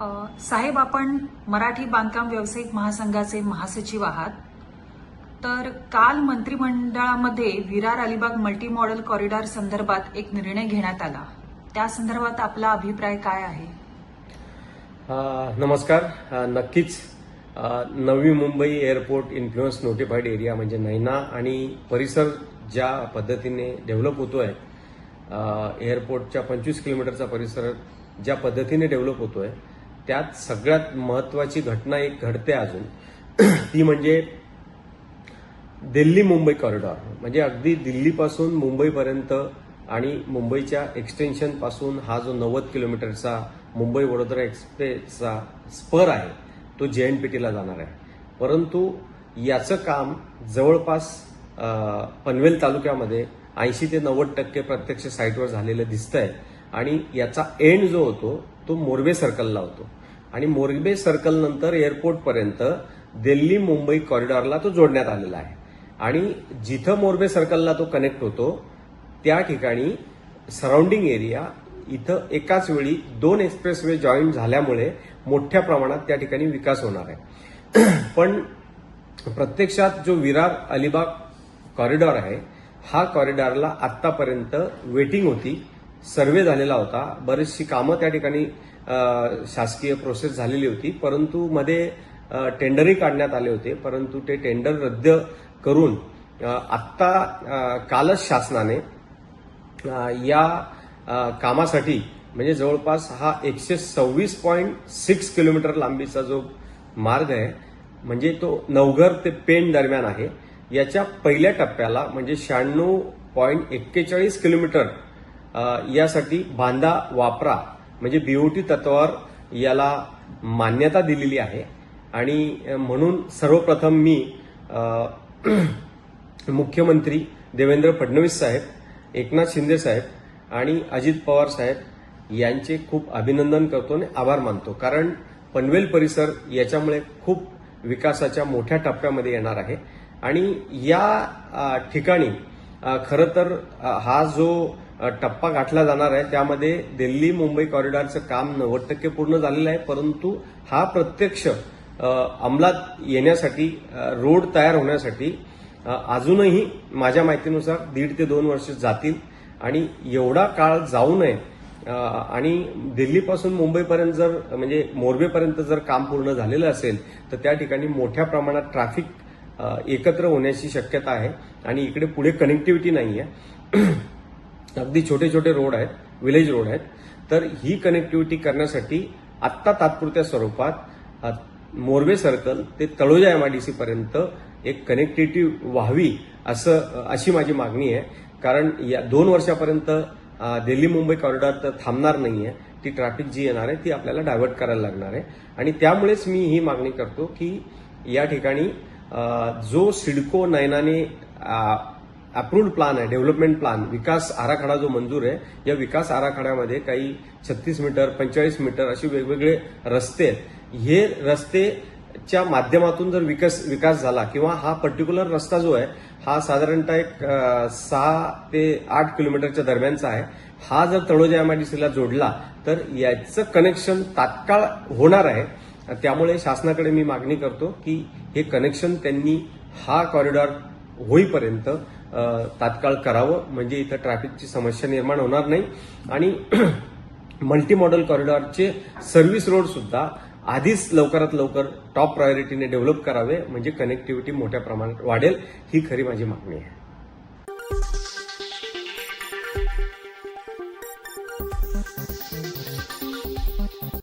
साहेब आपण मराठी बांधकाम व्यावसायिक महासंघाचे महासचिव आहात. तर काल मंत्रिमंडळामध्ये Virar Alibag multi model corridor संदर्भात एक निर्णय घेण्यात आला. त्या संदर्भात आपला अभिप्राय काय आहे? नमस्कार. नक्कीच Navi Mumbai airport influence notified area म्हणजे नैना आणि परिसर ज्या पद्धतीने डेव्हलप होतोय आहे एअरपोर्टच्या पंचवीस किलोमीटरचा परिसर ज्या पद्धतीने डेव्हलप होतोय त्यात सगळ्यात महत्वाची घटना एक घडते अजून. ती म्हणजे दिल्ली मुंबई कॉरिडॉर म्हणजे अगदी दिल्लीपासून मुंबईपर्यंत आणि मुंबईच्या एक्सटेन्शनपासून हा जो नव्वद किलोमीटरचा मुंबई वडोदरा एक्सप्रेसचा स्पर आहे तो जे एन पी टीला जाणार आहे. परंतु याचं काम जवळपास पनवेल तालुक्यामध्ये ऐंशी ते नव्वद टक्के प्रत्यक्ष साईटवर झालेलं दिसतंय. आणि याचा एंड जो होतो तो मोरवे सर्कलला होतो. आणि मोरबे सर्कल नंतर एअरपोर्टपर्यंत दिल्ली मुंबई कॉरिडॉरला तो जोडण्यात आलेला आहे. आणि जिथं मोरबे सर्कलला तो कनेक्ट होतो त्या ठिकाणी सराउंडिंग एरिया इथं एकाच वेळी दोन एक्सप्रेसवे जॉईन झाल्यामुळे मोठ्या प्रमाणात त्या ठिकाणी विकास होणार आहे. पण प्रत्यक्षात जो विरार अलिबाग कॉरिडॉर आहे हा कॉरिडॉरला आतापर्यंत वेटिंग होती. सर्वे झालेला होता. बरीचशी कामं त्या ठिकाणी शासकीय प्रोसेस झालेली होती. परंतु मध्ये टेंडरही काढण्यात आले होते. परंतु ते टेंडर रद्द करून आत्ता कालच शासनाने या कामासाठी म्हणजे जवळपास हा एकशे सव्वीस पॉईंट सिक्स किलोमीटर लांबीचा जो मार्ग आहे म्हणजे तो नवघर ते पेण दरम्यान आहे. याच्या पहिल्या टप्प्याला म्हणजे शहाण्णव पॉईंट एक्केचाळीस किलोमीटर यासाठी बांधा वापरा. म्हणजे बीओटी तत्वावर याला मान्यता दिलेली आहे. आणि म्हणून सर्वप्रथम मी मुख्यमंत्री देवेंद्र फडणवीस साहेब एकनाथ शिंदे साहेब आणि अजित पवार साहेब यांचे खूप अभिनंदन करतो आणि आभार मानतो. कारण पनवेल परिसर याच्यामुळे खूप विकासाच्या मोठ्या टप्प्यामध्ये येणार आहे. आणि या ठिकाणी खरं तर हा जो टप्पा गाठला जाणार आहे. त्यामध्ये दिल्ली मुंबई कॉरिडॉरचं काम नव्वद टक्के पूर्ण झालेलं आहे. परंतु हा प्रत्यक्ष अंमलात येण्यासाठी रोड तयार होण्यासाठी अजूनही माझ्या माहितीनुसार दीड ते दोन वर्ष जातील. आणि एवढा काळ जाऊ नये आणि दिल्लीपासून मुंबईपर्यंत जर म्हणजे मोरबेपर्यंत जर काम पूर्ण झालेलं असेल तर त्या ठिकाणी मोठ्या प्रमाणात ट्रॅफिक एकत्र होण्याची शक्यता आहे. आणि इकडे पुढे कनेक्टिव्हिटी नाही आहे अगदी छोटे छोटे रोड आहेत विलेज रोड आहेत. तर ही कनेक्टिव्हिटी करण्यासाठी आत्ता तात्पुरत्या स्वरूपात मोर्वे सर्कल ते तळोजा डी पर्यंत एक कनेक्टिव्हिटी व्हावी असं अशी माझी मागणी आहे. कारण या दोन वर्षापर्यंत दिल्ली मुंबई कॉरिडॉर तर थांबणार नाही आहे ती ट्रॅफिक जी येणार आहे ती आपल्याला डायव्हर्ट करायला लागणार आहे. आणि त्यामुळेच मी ही मागणी करतो की या ठिकाणी जो सिडको नयनाने अप्रूव्ड प्लान आहे डेव्हलपमेंट प्लान विकास आराखडा जो मंजूर आहे या विकास आराखड्यामध्ये काही छत्तीस मीटर पंचेचाळीस मीटर असे वेगवेगळे रस्ते आहेत. हे रस्तेच्या माध्यमातून जर विकास विकास झाला किंवा हा पर्टिक्युलर रस्ता जो आहे हा साधारणतः एक सहा ते आठ किलोमीटरच्या दरम्यानचा आहे. हा जर तळोजा एमआयडीसीला जोडला तर याचं कनेक्शन तात्काळ होणार आहे. त्यामुळे शासनाकडे मी मागणी करतो की हे कनेक्शन त्यांनी हा कॉरिडॉर होईपर्यंत तात्काळ करावं. म्हणजे इथं ट्रॅफिकची समस्या निर्माण होणार नाही. आणि मल्टी मॉडेल कॉरिडॉरचे सर्व्हिस रोड सुद्धा आधीच लवकरात लवकर टॉप प्रायोरिटीने डेव्हलप करावे. म्हणजे कनेक्टिव्हिटी मोठ्या प्रमाणात वाढेल. ही खरी माझी मागणी आहे.